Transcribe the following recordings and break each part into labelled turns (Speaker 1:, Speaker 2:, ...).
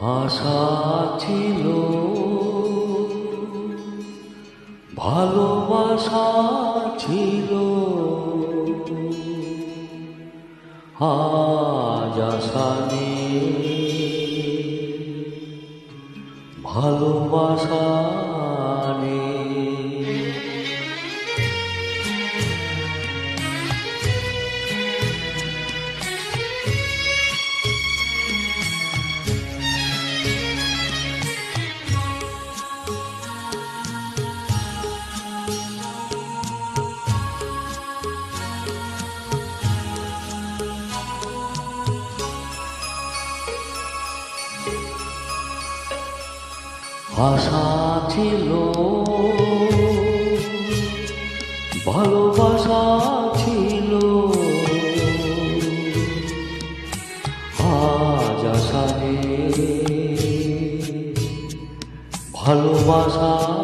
Speaker 1: আশা ছিল। ভালোবাসা ছিল। আজ আশা ভালোবাসা আশা ছিল। ভালোবাসা ছিল। আজ ভালোবাসা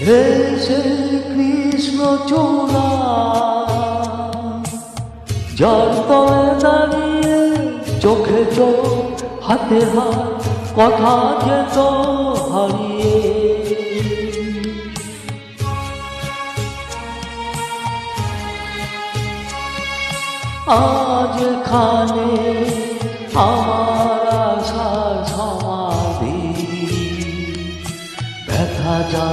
Speaker 1: হে সে কৃষ্ণ চূড়া যার তলে দাঁড়িয়ে চোখে চোখ হাতে হাত কথা যেত হারিয়ে আজ খানে আমার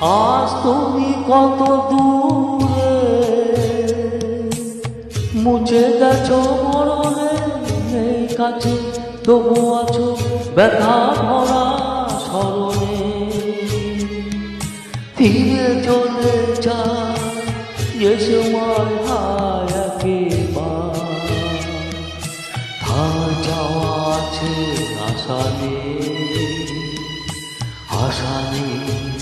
Speaker 1: আজ তুমি কত দূরে? মুছে গেছো মরণে, নেই কাছে, তবু আছো ব্যথা ভরা স্মরণে। ফিরে চলে যা যে সময় হায় আছে আশা নেই আশা নেই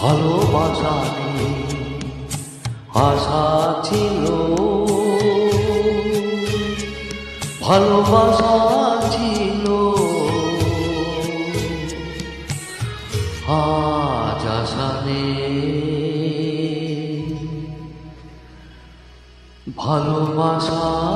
Speaker 1: ভালোবাসা আশা ছিল। ভালোবাসা ছিল। আজ আশা ভালোবাসা